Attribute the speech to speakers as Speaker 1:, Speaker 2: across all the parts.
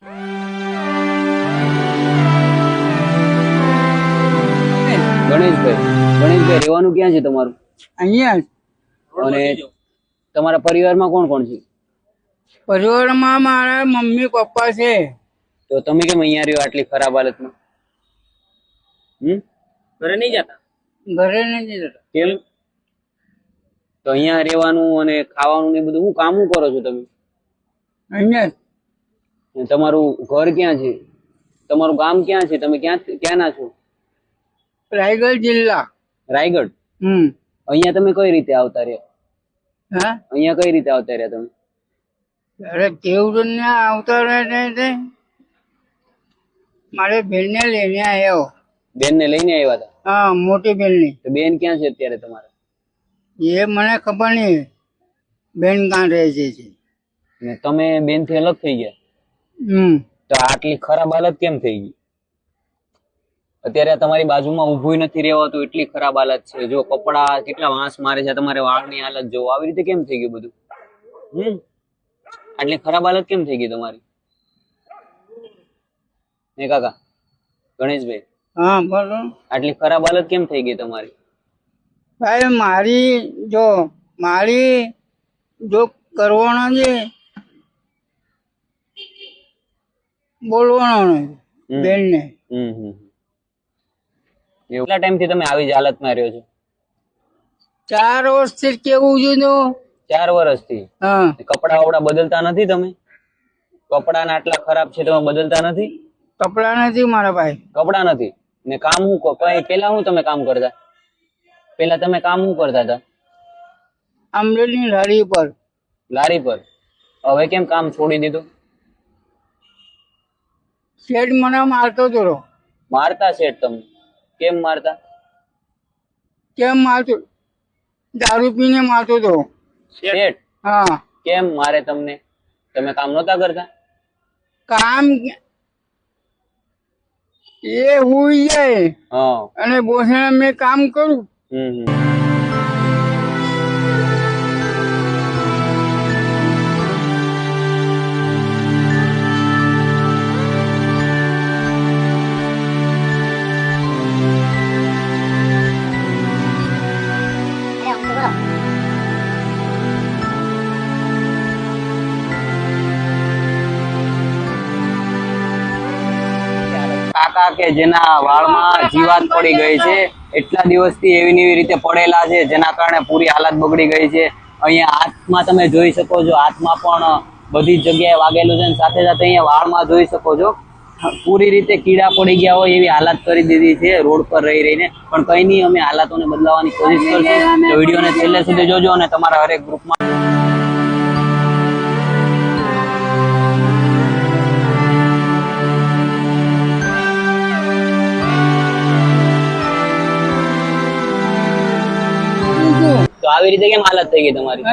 Speaker 1: ગણેશભાઈ ગણેશભાઈ રહેવાનું ક્યાં છે તમારું?
Speaker 2: અહીંયા
Speaker 1: અને તમારા પરિવારમાં કોણ કોણ છે?
Speaker 2: પરિવારમાં મારા મમ્મી પપ્પા છે.
Speaker 1: તો તમે કેમ અહીંયા રહ્યો આટલી ખરાબ હાલતમાં? હમ?
Speaker 3: ઘરે નહીં જતા?
Speaker 2: ઘરે નહીં જતા.
Speaker 1: કેમ? તો અહીંયા રહેવાનું અને ખાવાનું ને બધું હું કામ કરો છો તમે?
Speaker 2: અહીંયા
Speaker 1: તમારું ઘર ક્યાં છે? તમારું ગામ ક્યાં છે? તમે ક્યાં ક્યાંના છો?
Speaker 2: રાયગઢ જિલ્લા.
Speaker 1: રાયગઢ?
Speaker 2: હમ.
Speaker 1: અહીંયા તમે કઈ રીતે આવતા રહ્યા?
Speaker 2: હા?
Speaker 1: અહીંયા કઈ રીતે આવતા રહ્યા તમે?
Speaker 2: અરે કેવું ને આવતા રહ્યા મારે બેનને લઈને આવ્યો.
Speaker 1: બેન ને લઈને આવ્યા હતા?
Speaker 2: હા મોટી બેનની.
Speaker 1: તો બેન ક્યાં છે અત્યારે તમારે?
Speaker 2: એ મને ખબર નહીં. બેન કાં રહે છે
Speaker 1: તમે બેનથી અલગ થઈ ગયા? તો આટલી ખરાબ હાલત કેમ થઈ ગઈ? અત્યારે તમારી બાજુમાં ઊભું નથી રહેવાતું એટલી ખરાબ હાલત છે. જો કપડા કેટલા વાંસ મારે છે તમારે વાળની હાલત જો આવી રીતે કેમ થઈ ગયું બધું? હમ. આટલી ખરાબ હાલત કેમ થઈ ગઈ તમારી? ને કાકા ગણેશભાઈ
Speaker 2: હા બોલો.
Speaker 1: આટલી ખરાબ હાલત કેમ થઈ ગઈ તમારી?
Speaker 2: ભાઈ મારી જો મારી જો કરવાનો છે બોલવાનો. નથી બેનને.
Speaker 1: હમ હમ ટાઈમથી તમે આવી જ હાલતમાં રહ્યો છો?
Speaker 2: ચાર વર્ષથી કેવું જોયું
Speaker 1: ચાર વર્ષથી?
Speaker 2: થી
Speaker 1: કપડા વપડા બદલતા નથી તમે? કપડા આટલા ખરાબ છે તમે બદલતા નથી?
Speaker 2: કપડા નથી મારા ભાઈ.
Speaker 1: કપડા નથી? ને કામ હું કઈ પેલા હું તમે કામ કરતા? પેલા તમે કામ હું કરતા હતા?
Speaker 2: અમરેલી લારી પર.
Speaker 1: લારી પર? હવે કેમ કામ છોડી દીધું?
Speaker 2: શેઠ મને મારતો હતો
Speaker 1: મારતા શેઠ તમને કેમ મારતા?
Speaker 2: કેમ મારતો? દારૂ પીને મારતો હતો
Speaker 1: શેઠ
Speaker 2: હા.
Speaker 1: કેમ મારે તમને? તમે કામ નતા કરતા?
Speaker 2: કામ એ હુઈ જાય.
Speaker 1: હા.
Speaker 2: અને બોસણા મેં કામ કરું.
Speaker 1: હમ હમ. કે જેના વાળમાં જીવાત પડી ગઈ છે. એટલા દિવસથી એવી એવી રીતે પડેલા છે જેના કારણે પૂરી હાલત બગડી ગઈ છે. અહીંયા હાથમાં તમે જોઈ શકો છો હાથમાં પણ બધી જ જગ્યાએ વાગેલું છે અને સાથે સાથે અહીંયા વાળમાં જોઈ શકો છો. પૂરી રીતે કીડા પડી ગયા હોય એવી હાલત કરી દીધી છે રોડ પર રહી રહીને. પણ કઈ નહીં અમે હાલાતોને બદલાવાની કોશિશ કરશું. તો વિડીયોને છેલ્લે સુધી જોજો અને તમારા હરેક ગ્રુપમાં આવી રીતે કેમ હાલત થઈ ગઈ તમારી?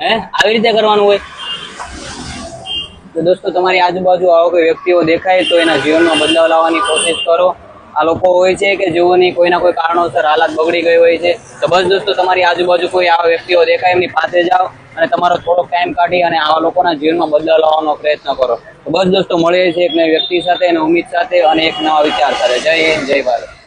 Speaker 1: હે? આવી રીતે કરવાનું હોય? તો દોસ્તો તમારી આજુબાજુ આવો કોઈ વ્યક્તિઓ દેખાય તો એના જીવનમાં બદલાવ લાવવાની કોશિશ કરો. આ લોકો હોય છે કે જેઓની કોઈના કોઈ કારણોસર હાલત બગડી ગઈ હોય છે. તો બસ દોસ્તો તમારી આજુબાજુ કોઈ આવા વ્યક્તિઓ દેખાય એમની પાસે જાઓ અને તમારો થોડોક ટાઈમ કાઢી અને આવા લોકોના જીવનમાં બદલાવ લાવવાનો પ્રયત્ન કરો. તો બસ દોસ્તો મળીએ છીએ એક નવી વ્યક્તિ સાથે અને ઉમ્મીદ સાથે અને એક નવા વિચાર સાથે. જય હિન્દ જય ભારત.